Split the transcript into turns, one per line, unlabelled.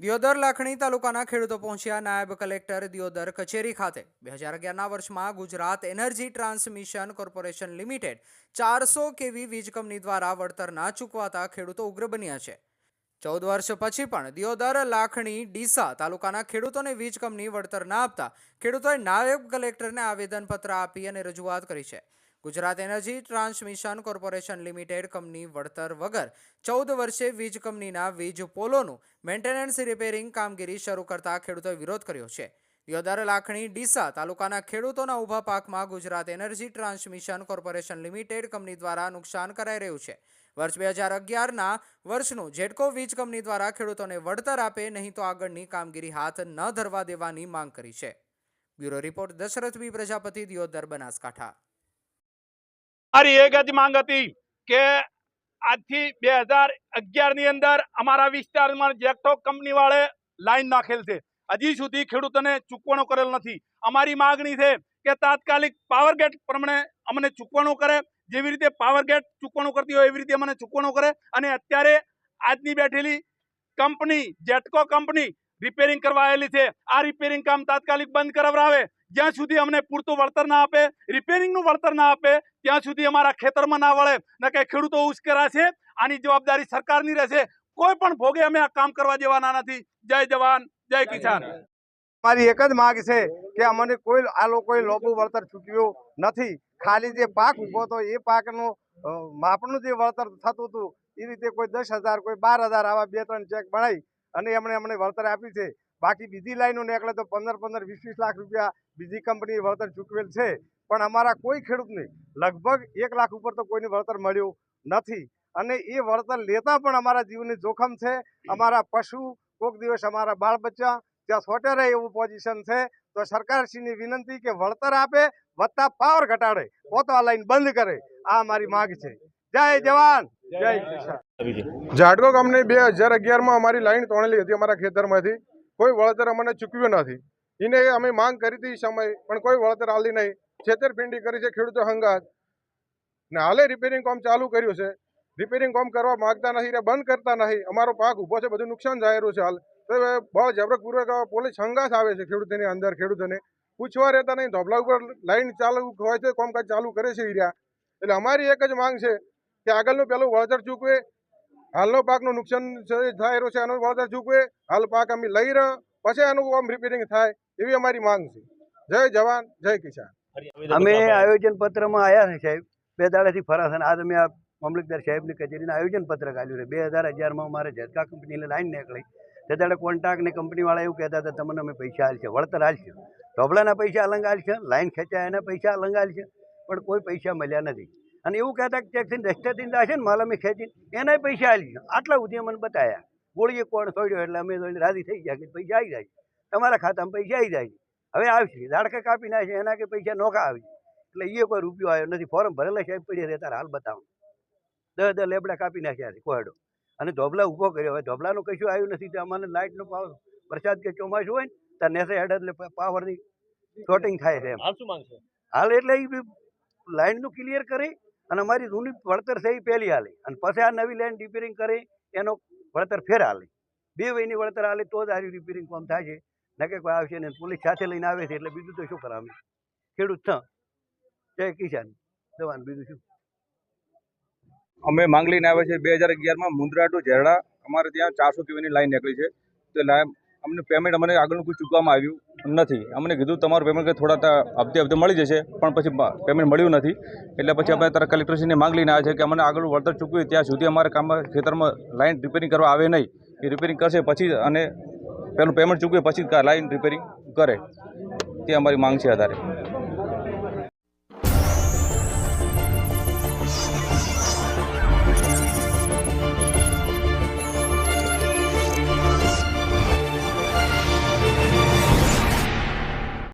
દિયોદર લાખણી તાલુકાના ખેડૂતો પહોંચ્યા નાયબ કલેક્ટર દિયોદર કચેરી ખાતે. બે હજાર અગિયારના વર્ષમાં Gujarat energy transmission corporation limited ચારસો કેવી વીજ કંપની દ્વારા વળતર ના ચૂકવાતા ખેડૂતો ઉગ્ર બન્યા છે. ચૌદ વર્ષ પછી પણ દિયોદર લાખણી ડીસા તાલુકાના ખેડૂતોને વીજ કંપની વળતર ના આપતા ખેડૂતોએ નાયબ કલેક્ટરને આવેદનપત્ર આપી અને રજૂઆત કરી છે. Gujarat energy transmission corporation limited company વળતર વગર ચૌદ વર્ષે વીજ કંપનીના વીજ પોલોનું મેન્ટેનન્સ રિપેરિંગ કામગીરી શરૂ કરતા ખેડૂતોએ વિરોધ કર્યો છે. યોદર લાખણી ડીસા તાલુકાના ખેડૂતોના ઊભા પાકમાં Gujarat energy transmission corporation limited company દ્વારા નુકસાન કરાઈ રહ્યું છે. વર્ષ બે હજાર અગિયારના વર્ષનું જેટકો વીજ કંપની દ્વારા ખેડૂતોને વળતર આપે નહીં તો આગળની કામગીરી હાથ ન ધરવા દેવાની માંગ કરી છે. Bureau report Dashrath B Prajapati, Deodar Banaskantha.
મારી એક જ માંગ હતી કે આજથી બે હજાર અગિયારની અંદર અમારા વિસ્તારમાં જેકટો કંપની વાળે લાઈન નાખેલ છે. હજી સુધી ખેડૂતોને ચૂકવણો કરેલ નથી. અમારી માગણી છે કે તાત્કાલિક પાવર ગેટ પ્રમાણે અમને ચૂકવણો કરે, જેવી રીતે પાવર ગેટ ચૂકવણો કરતી હોય એવી રીતે અમને ચૂકવણો કરે અને અત્યારે આજની બેઠેલી કંપની જેટકો કંપની રિપેરિંગ કરવા આવેલી છે. આ રિપેરિંગ કામ તાત્કાલિક બંધ કરાવરાવે જ્યાં સુધી અમને પૂરતું વળતર ના આપે રિપેરિંગનું વળતર ના આપે ત્યાં સુધી અમારા ખેતરમાં ના વળે ન કે ખેડૂતો ઉશ્કેરાશે આની જવાબદારી સરકારની રહેશે. કોઈ પણ ભોગે અમે આ કામ કરવા દેવાના નથી. જય જવાન જય કિસાન.
મારી એક જ માગ છે કે અમને કોઈ આ લોકોએ લોબુ વળતર ચૂકવ્યું નથી. ખાલી જે પાક ઊભો હતો એ પાકનું માપનું જે વળતર થતું હતું એ રીતે કોઈ દસ હજાર કોઈ બાર હજાર આવા બે ત્રણ ચેક બનાવી અને એમણે અમને વળતર આપ્યું છે. બાકી બીજી લાઈનો નીકળે તો પંદર પંદર વીસ વીસ લાખ રૂપિયા બીજી કંપની વળતર ચૂકવેલ છે. પણ અમારા કોઈ ખેડૂતને લગભગ એક લાખ ઉપર તો કોઈને વળતર મળ્યું નથી. અને એ વળતર લેતા પણ અમારા જીવને જોખમ છે. અમારા પશુ કોઈક દિવસ અમારા બાળ બચ્ચા ત્યાં સોટે એવું પોઝિશન છે. તો સરકારશ્રીની વિનંતી કે વળતર આપે વધતા પાવર ઘટાડે. પોતો આ લાઈન બંધ કરે. આ અમારી માંગ છે. જય જવાન! જય કિસાન
ઝાડકો ગામની બે હજાર અગિયારમાં અમારી લાઈન તોડેલી હતી અમારા ખેતરમાંથી. કોઈ વળતર અમને ચૂકવ્યું નથી. એને અમે માંગ કરી હતી સમય, પણ કોઈ વળતર આલી નહીં. છેતરપિંડી કરી છે ખેડૂતો હંગાત. ને હાલે રિપેરિંગ કામ ચાલુ કર્યું છે. રિપેરિંગ કામ કરવા માંગતા નથી ને બંધ કરતા નહીં અમારો પાક ઊભો છે, બધું નુકસાન જાહેરું છે હાલ. તો બળ જબરકપૂર્વક પોલીસ હંગાસ આવે છે ખેડૂતોની અંદર, ખેડૂતોને. પૂછવા રહેતા નહીં, ધોબલા ઉપર લાઈન ચાલુ હોય છે, કામકાજ ચાલુ કરે છે એરિયા એટલે અમારી એક જ માંગ છે કે આગળનું પેલું વળતર ચૂકવે હાલનો પાકનું નુકસાન છે- થાય રહ્યું છે એનું વળતર ચૂકવે હાલ પાક અમે લઈ રહ્યો પછી એનું આમ રિપેરિંગ થાય એવી અમારી માંગ છે. જય જવાન જય કિસાન.
અમે આયોજન પત્રમાં આવ્યા છે સાહેબ. બે દાડાથી ફરા છે અને આજ અમે આ મામલતદાર સાહેબની કચેરીને આયોજન પત્ર કાઢ્યું છે. બે હજાર અગિયારમાં અમારે ઝટકા કંપનીને લાઈન નીકળી. તે દાડે કોન્ટ્રાક્ટ ને કંપનીવાળા એવું કહેતા હતા તમને અમે પૈસા હાલશે વળતર હાલશે ઢોબળાના પૈસા અલંગ હાલશે લાઈન ખેંચાય એના પૈસા અલંગ હાલશે પણ કોઈ પૈસા મળ્યા નથી. અને એવું કહેતા કે ટેક્સી રસ્તેથી જશે ને માલ અમે ખેંચીને એના પૈસા હાલશે આટલા સુધી મને બતાવ્યા ગોળીએ કોણ છોડ્યો એટલે અમે રાજી થઈ ગયા કે પૈસા આવી જાય. તમારા ખાતામાં પૈસા આવી જાય. હવે આવશે. ઝાડકા કાપી નાખે એના કે પૈસા નોખા આવી એટલે એ કોઈ રૂપિયો આવ્યો નથી. ફોર્મ ભરેલા સાહેબ પડી તારે હાલ બતાવો. દસ દસ લેબડા કાપી નાખ્યા છે કોયડો. અને ધોબલા ઊભો કર્યો. હવે ધોબલાનું કશું આવ્યું નથી. તો અમારે લાઇટનો પાવર વરસાદ કે ચોમાસું હોય ને ત્યાં નેસે હેડ એટલે પાવરની શોટિંગ થાય છે એમ.
હાલ શું માંગશે?
હાલ એટલે એ લાઇનનું ક્લિયર કરી અને અમારી જૂની વળતર છે એ પહેલી હાલી. અને પછી આ નવી લાઈન રિપેરિંગ કરી, એનો વળતર ફેર હાલી. બે વયની વળતર હાલી, તો જ આ રિપેરિંગ કામ થાય છે. નકે કોઈ આવશે ને પોલીસ સાથે લઈને આવે છે, એટલે બીજું તો શું કરાવે ખેડૂત છ જય કિસાન. જવાન, બીજું શું?
અમે માંગ લઈને આવ્યા છે બે હજાર અગિયારમાં મુંદ્રા ટુ ઝેરડા. અમારે ત્યાં ચારસો કેવીની લાઈન નીકળી છે. તો લાઈન અમને પેમેન્ટ અમને આગળનું કોઈ ચૂકવામાં આવ્યું નથી. અમને કીધું તમારું પેમેન્ટ થોડા હપ્તે હપ્તે મળી જશે, પણ પછી પેમેન્ટ મળ્યું નથી. એટલે પછી અમે તારા કલેક્ટરશ્રીને માંગ લઈને આવ્યા છે કે અમને આગળ વળતર ચૂકવી ત્યાં સુધી અમારા કામમાં ખેતરમાં લાઇન રિપેરિંગ કરવા આવે નહીં. એ રિપેરિંગ કરશે પછી અને પેલું પેમેન્ટ ચૂકવે પછી લાઇન રિપેરિંગ કરે. તે અમારી માંગ છે આધારે.